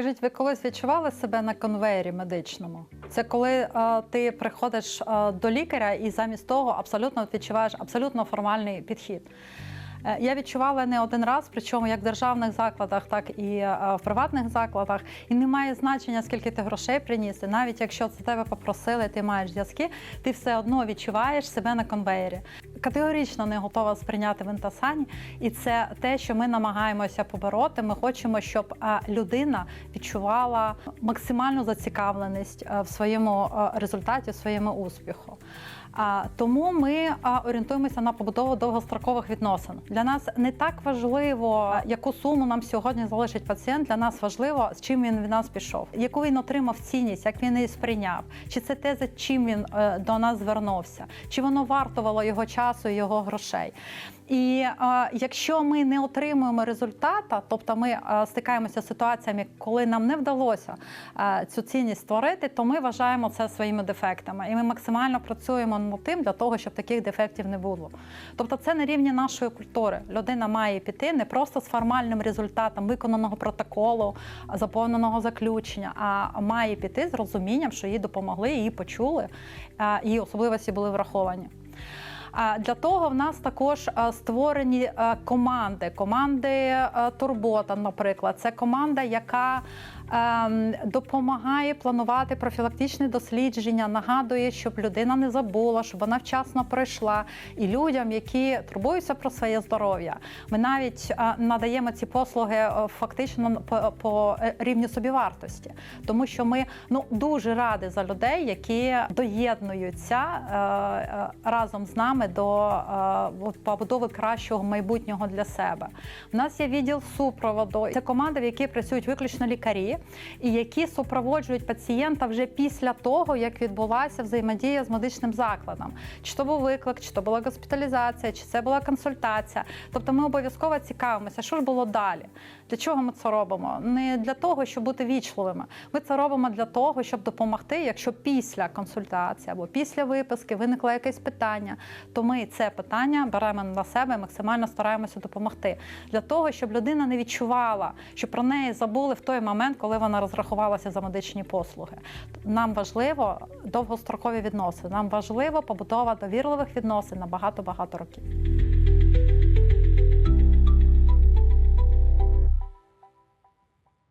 Скажіть, ви колись відчували себе на конвеєрі медичному? Це коли е, ти приходиш е, до лікаря і замість того абсолютно відчуваєш абсолютно формальний підхід. Е, Я відчувала не один раз, причому як в державних закладах, так і е, в приватних закладах. І не має значення, скільки ти грошей приніс. І навіть якщо це тебе попросили, ти маєш зв'язки, ти все одно відчуваєш себе на конвеєрі. Категорично не готова сприйняти винтасані, і це те, що ми намагаємося побороти. Ми хочемо, щоб е, людина відчувала максимальну зацікавленість е, в своєму е, результаті, в своєму успіху. Тому ми орієнтуємося на побудову довгострокових відносин. Для нас не так важливо, яку суму нам сьогодні залишить пацієнт. Для нас важливо, з чим він від нас пішов, яку він отримав цінність, як він її сприйняв, чи це те, за чим він е, до нас звернувся, чи воно вартувало його часу і його грошей. І е, якщо ми не отримуємо результата, тобто ми е, стикаємося з ситуаціями, коли нам не вдалося е, цю цінність створити, то ми вважаємо це своїми дефектами, і ми максимально працюємо тим для того, щоб таких дефектів не було. Тобто, це на рівні нашої культури. Людина має піти не просто з формальним результатом виконаного протоколу, заповненого заключення, а має піти з розумінням, що їй допомогли, її почули, її особливості були враховані. Для того в нас також е, створені е, команди. Команди е, Турбота, наприклад, це команда, яка ем, допомагає планувати профілактичні дослідження, нагадує, щоб людина не забула, щоб вона вчасно пройшла. І людям, які турбуються про своє здоров'я, ми навіть надаємо ці послуги фактично по, по рівню собівартості, тому що ми ну дуже раді за людей, які доєднуються разом з нами до е, побудови кращого майбутнього для себе. У нас є відділ супроводу. Це команда, в якій працюють виключно лікарі, і які супроводжують пацієнта вже після того, як відбулася взаємодія з медичним закладом. Чи то був виклик, чи то була госпіталізація, чи це була консультація. Тобто ми обов'язково цікавимося, що ж було далі. Для чого ми це робимо? Не для того, щоб бути вічливими. Ми це робимо для того, щоб допомогти, якщо після консультації або після виписки виникло якесь питання, то ми це питання беремо на себе, максимально стараємося допомогти для того, щоб людина не відчувала, що про неї забули в той момент, коли вона розрахувалася за медичні послуги. Нам важливо довгострокові відносини. Нам важливо побудова довірливих відносин на багато багато років.